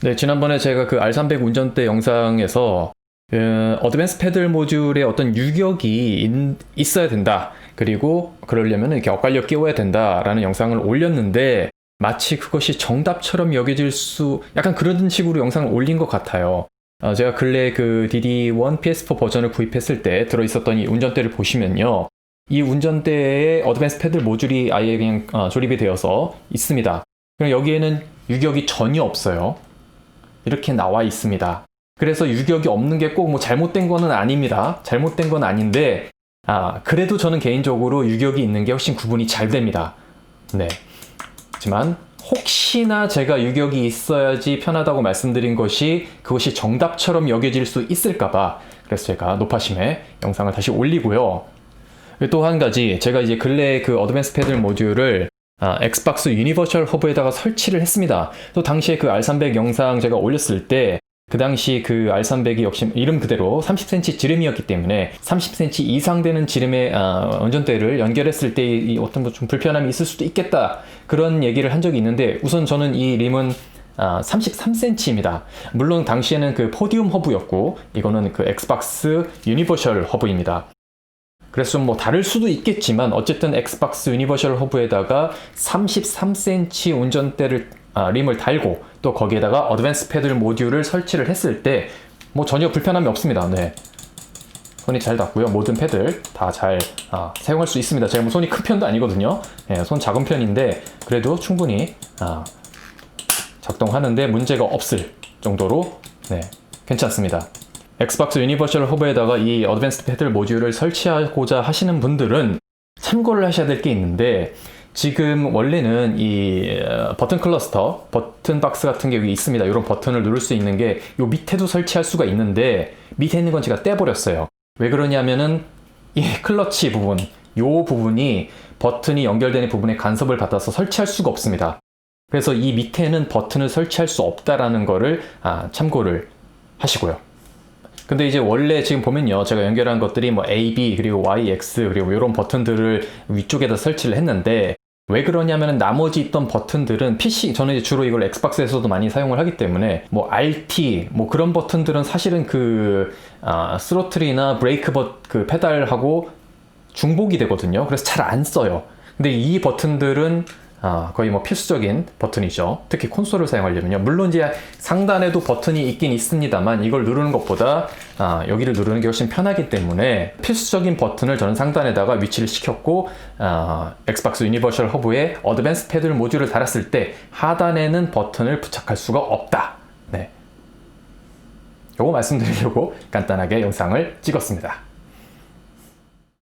네, 지난번에 제가 그 R300 운전대 영상에서 어, 어드밴스 패들 모듈에 어떤 유격이 있, 어야 된다. 그리고 그러려면 이렇게 엇갈려 끼워야 된다라는 영상을 올렸는데 마치 그것이 정답처럼 여겨질 수 약간 그런 식으로 영상을 올린 것 같아요. 어, 제가 근래 그 DD1 PS4 버전을 구입했을 때 들어 있었던 이 운전대를 보시면요. 이 운전대에 어드밴스 패들 모듈이 아예 그냥 어, 조립이 되어서 있습니다. 그럼 여기에는 유격이 전혀 없어요. 이렇게 나와 있습니다. 그래서 유격이 없는 게 꼭 뭐 잘못된 거는 아닙니다. 잘못된 건 아닌데, 아, 그래도 저는 개인적으로 유격이 있는 게 훨씬 구분이 잘 됩니다. 네. 하지만, 혹시나 제가 유격이 있어야지 편하다고 말씀드린 것이 그것이 정답처럼 여겨질 수 있을까봐, 그래서 제가 노파심에 영상을 다시 올리고요. 또 한 가지, 제가 이제 근래 그 어드밴스 패들 모듈을 아, 엑스박스 유니버셜 허브에다가 설치를 했습니다. 또 당시에 그 R300 영상 제가 올렸을 때 그 당시 그 R300이 역시 이름 그대로 30cm 지름이었기 때문에 30cm 이상 되는 지름의 아, 운전대를 연결했을 때 이 어떤 뭐좀 불편함이 있을 수도 있겠다 그런 얘기를 한 적이 있는데 우선 저는 이 림은 아, 33cm입니다. 물론 당시에는 그 포디움 허브였고 이거는 그 엑스박스 유니버셜 허브입니다. 그래서 좀뭐 다를 수도 있겠지만 어쨌든 엑스박스 유니버셜 허브에다가 33cm 운전대를 아, 림을 달고 또 거기에다가 어드밴스 패들 모듈을 설치를 했을 때 뭐 전혀 불편함이 없습니다. 네. 손이 잘 닿고요. 모든 패들 다잘 아, 사용할 수 있습니다. 제가 뭐 손이 큰 편도 아니거든요. 네, 손 작은 편인데 그래도 충분히 아, 작동하는데 문제가 없을 정도로 네, 괜찮습니다. 엑스박스 유니버셜 허브에다가 이 어드밴스드 패들 모듈을 설치하고자 하시는 분들은 참고를 하셔야 될 게 있는데 지금 원래는 이 어, 버튼 클러스터, 버튼 박스 같은 게 여기 있습니다. 이런 버튼을 누를 수 있는 게요 밑에도 설치할 수가 있는데 밑에 있는 건 제가 떼버렸어요. 왜 그러냐면은 이 클러치 부분, 요 부분이 버튼이 연결되는 부분에 간섭을 받아서 설치할 수가 없습니다. 그래서 이 밑에는 버튼을 설치할 수 없다라는 거를 아, 참고를 하시고요. 근데 이제 원래 지금 보면요. 제가 연결한 것들이 뭐 A, B, 그리고 Y, X, 그리고 이런 버튼들을 위쪽에다 설치를 했는데, 왜 그러냐면은 나머지 있던 버튼들은 PC, 저는 이제 주로 이걸 엑스박스에서도 많이 사용을 하기 때문에, 뭐 RT, 뭐 그런 버튼들은 사실은 그, 아, 스로틀이나 브레이크 버, 그 페달하고 중복이 되거든요. 그래서 잘 안 써요. 근데 이 버튼들은 아, 거의 뭐 필수적인 버튼이죠. 특히 콘솔을 사용하려면요. 물론 이제 상단에도 버튼이 있긴 있습니다만 이걸 누르는 것보다 아, 여기를 누르는 게 훨씬 편하기 때문에 필수적인 버튼을 저는 상단에다가 위치를 시켰고 아, 엑스박스 유니버셜 허브에 어드밴스 패들 모듈을 달았을 때 하단에는 버튼을 부착할 수가 없다. 네. 요거 말씀드리려고 간단하게 영상을 찍었습니다.